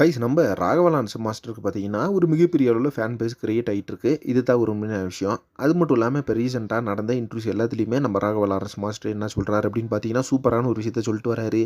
Guys நம்ம ராகவலான்ஸ் மாஸ்டருக்கு பார்த்தீங்கன்னா ஒரு மிகப்பெரிய அளவில் ஃபேன் பேஸ் கிரியேட் ஆகிட்டு இருக்கு இது தான் ஒரு உண்மையான விஷயம். அது மட்டும் இல்லாமல் இப்போ ரீசெண்டாக நடந்த இன்ட்ரூஸ் எல்லாத்துலேயுமே நம்ம ராகவலான்ஸ் மாஸ்டர் என்ன சொல்கிறாரு அப்படின்னு பார்த்தீங்கன்னா சூப்பரான ஒரு விஷயத்த சொல்லிட்டு வராரு.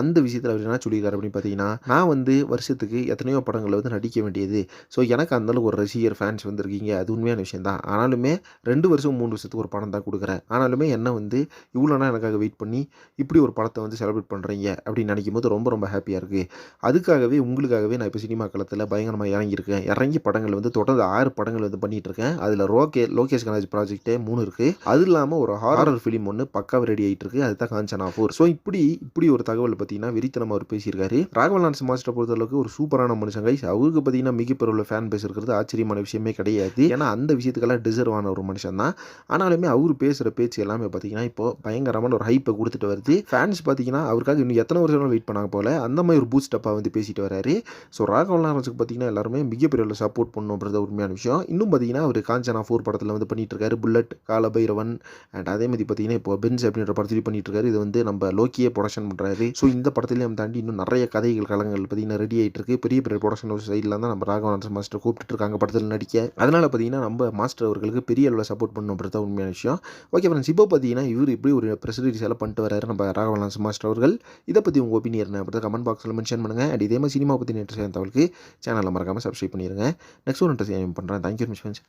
அந்த விஷயத்தில் அவர் என்ன சொல்லியிருக்காரு அப்படின்னு பார்த்தீங்கன்னா நான் வந்து வருஷத்துக்கு எத்தனையோ படங்களை வந்து நடிக்க வேண்டியது. ஸோ எனக்கு அந்தளவுக்கு ஒரு ரசிகர் ஃபேன்ஸ் வந்திருக்கீங்க. அது உண்மையான விஷயம் தான். ஆனாலுமே ரெண்டு வருஷம் மூணு வருஷத்துக்கு ஒரு படம் தான் கொடுக்குறேன். ஆனாலுமே என்ன வந்து இவ்வளோ எனக்காக வெயிட் பண்ணி இப்படி ஒரு படத்தை வந்து செலிப்ரேட் பண்ணுறீங்க அப்படின்னு நினைக்கும் போது ரொம்ப ரொம்ப ஹாப்பியாக இருக்குது அதுக்காகவே உங்களுக்கு உங்களுக்காகவே நான் இப்போ சினிமா களத்தில் பயங்கரமாக இறங்கியிருக்கேன். இறங்கி படங்கள் வந்து தொடர்ந்து ஆறு படங்கள் வந்து பண்ணிகிட்டு இருக்கேன் அதில் ரோகே லோகேஷ் கணேஜ் ப்ராஜெக்டே மூணு இருக்குது அது இல்லாமல் ஒரு ஹாரர் ஃபிலிம் ஒன்று பக்காவாக ரெடி ஆகிட்டு இருக்கு அதுதான் காஞ்சனா ஃபோர் ஸோ இப்படி இப்படி ஒரு தகவல் பார்த்தீங்கன்னா வெறித்தனமாக அவர் பேசியிருக்காரு. ராகவலான்ஸ் மாஸ்டர் பொறுத்தளவுக்கு ஒரு சூப்பரான மனுஷன் கைஸ் அவருக்கு பார்த்தீங்கன்னா மிகப்பெரிய ஃபேன் பேஸ் இருக்கிறது ஆச்சரியமான விஷயமே கிடையாது. ஏன்னா அந்த விஷயத்துக்கெல்லாம் டிசர்வ் ஆன ஒரு மனுஷன் தான். ஆனாலுமே அவர் பேசுகிற பேச்சு எல்லாமே பார்த்தீங்கன்னா இப்போ பயங்கரமான ஒரு ஹைப்பை கொடுத்துட்டு வருது. ஃபேன்ஸ் பார்த்தீங்கன்னா அவருக்காக இன்னும் எத்தனை வருஷம் வெயிட் பண்ணாங்க போல. அந்த மாதிரி ஒரு பூஸ்டப்பாக வந்து பேசிட்டு வராரு. ஸோ ராகவ் லாரன்ஸுக்கு பார்த்தீங்கன்னா எல்லாருமே மிகப்பெரிய சப்போர்ட் பண்ணணும் பண்ணுன்றது உண்மையான விஷயம். இன்னும் பார்த்தீங்கன்னா அவர் காஞ்சனா ஃபோர் படத்தில் வந்து பண்ணிட்டு இருக்காரு புல்லட் காலபைரவன் அண்ட் அதே மாதிரி பார்த்தீங்கன்னா இப்போ பென்ஸ் அப்படின்ற படத்துலையும் பண்ணிட்டு இருக்காரு இது வந்து நம்ம லோக்கியே ப்ரொடக்ஷன் பண்ணுறாரு ஸோ இந்த படத்துலையும் தாண்டி இன்னும் நிறைய கதைகள் கலங்கள் பார்த்தீங்கன்னா ரெடி ஆகிட்டு இருக்கு பெரிய பெரிய ப்ரொடக்ஷன் சைடில் தான் நம்ம ராகவ் லாரன்ஸ் மாஸ்டர் கூப்பிட்டு இருக்காங்க படத்தில் நடிக்க. அதனால் பார்த்தீங்கன்னா நம்ம மாஸ்டர் அவர்களுக்கு பெரிய அளவில் சப்போர்ட் பண்ணணும் தான் உண்மையான விஷயம். ஓகே ஃப்ரெண்ட்ஸ் இப்போ பார்த்தீங்கன்னா இவர் இப்படி ஒரு ப்ரெஸ் ரிலீஸ் எல்லாம் பண்ணிட்டு வராரு நம்ம ராகவ் லாரன்ஸ் மாஸ்டர் அவர்கள். இதை பற்றி உங்கள் ஒப்பீனியன் என்ன அப்படி கமெண்ட் பாக்ஸில் மென்ஷன் பண்ணுங்கள் அண்ட் இதே மாதிரி சினிமா பற்றி நேற்று தகவலுக்கு சேனலில் மறக்காமல் சப்ஸ்கிரைப் பண்ணிடுங்க நெக்ஸ்ட் ஒரு இன்ட்ரெஸ்ட் பண்ணுறேன் தேங்க்யூ மிஸ் ஃப்ரெண்ட்ஸ்